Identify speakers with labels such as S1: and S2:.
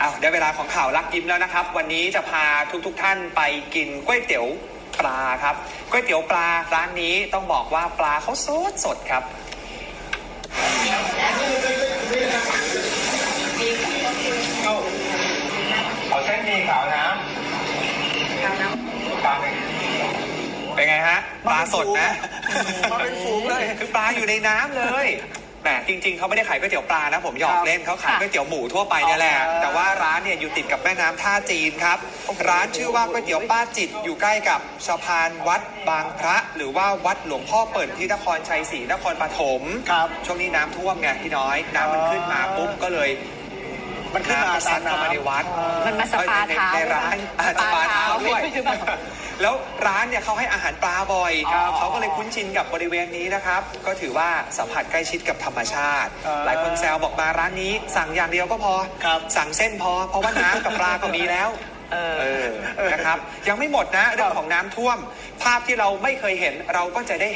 S1: อ้าวได้เวลาของข่าวลักยิ้มแล้วนะครับ วันนี้จะพาทุกๆทท่านไปกินก๋วยเตี๋ยวปลาครับก๋วยเตี๋ยวปลาร้านนี้ต้องบอกว่าปลาเขาสดสดๆครับ
S2: เอาเส้นหมีขาวน้
S3: ข้าวน้ำ
S2: ปลาหนึ่ง
S1: เป็นไงฮะปลาสดนะ
S4: มาเป็นฝูงเลย
S1: คือปลาอยู่ในน้ำเลย แหมจริงๆเขาไม่ได้ขายก๋วยเตี๋ยวปลานะผมหยอกเล่นเขาขายก๋วยเตี๋ยวหมูทั่วไปเนี่ยแหละ
S4: อ๋อ
S1: แต่ว่าร้านเนี่ยอยู่ติดกับแม่น้ำท่าจีนครับ ร้านชื่อว่าก๋วยเตี๋ยวป้าจิตอยู่ใกล้กับสะพานวัดบางพระ หรือว่าวัดหลวงพ่อเปิ่นที่นครชัยศรีนครปฐม
S4: ครับ
S1: ช่วงนี้น้ำท่วมไงพี่น้อย น้ำมันขึ้นมาปุ๊บก็เลย
S4: มันขึ้นมา
S1: น้ำซัดเข้ามาในวัดำ
S3: มันมาสปาเท้า
S1: ในร้านอาจจะปลาเท้าด้วย
S3: หรือเปล่า
S1: แล้วร้านเนี่ยเขาให้อาหารปลาบ่อย
S3: ครับ
S1: เขาก็เลยคุ้นชินกับบริเวณนี้นะครับ ก็ถือว่าสัมผัสใกล้ชิดกับธรรมชาติ
S4: อ่า
S1: หลายคนแซวบอกมาร้านนี้ สั่งอย่างเดียวก็พอ
S4: ครับ
S1: สั่งเส้นพอ เพราะว่าน้ำกับปลาก็มีแล้ว
S3: เออ
S1: เออนะครับ ยังไม่หมดนะเรื่องของน้ำท่วม ภาพที่เราไม่เคยเห็นเราก็จะได้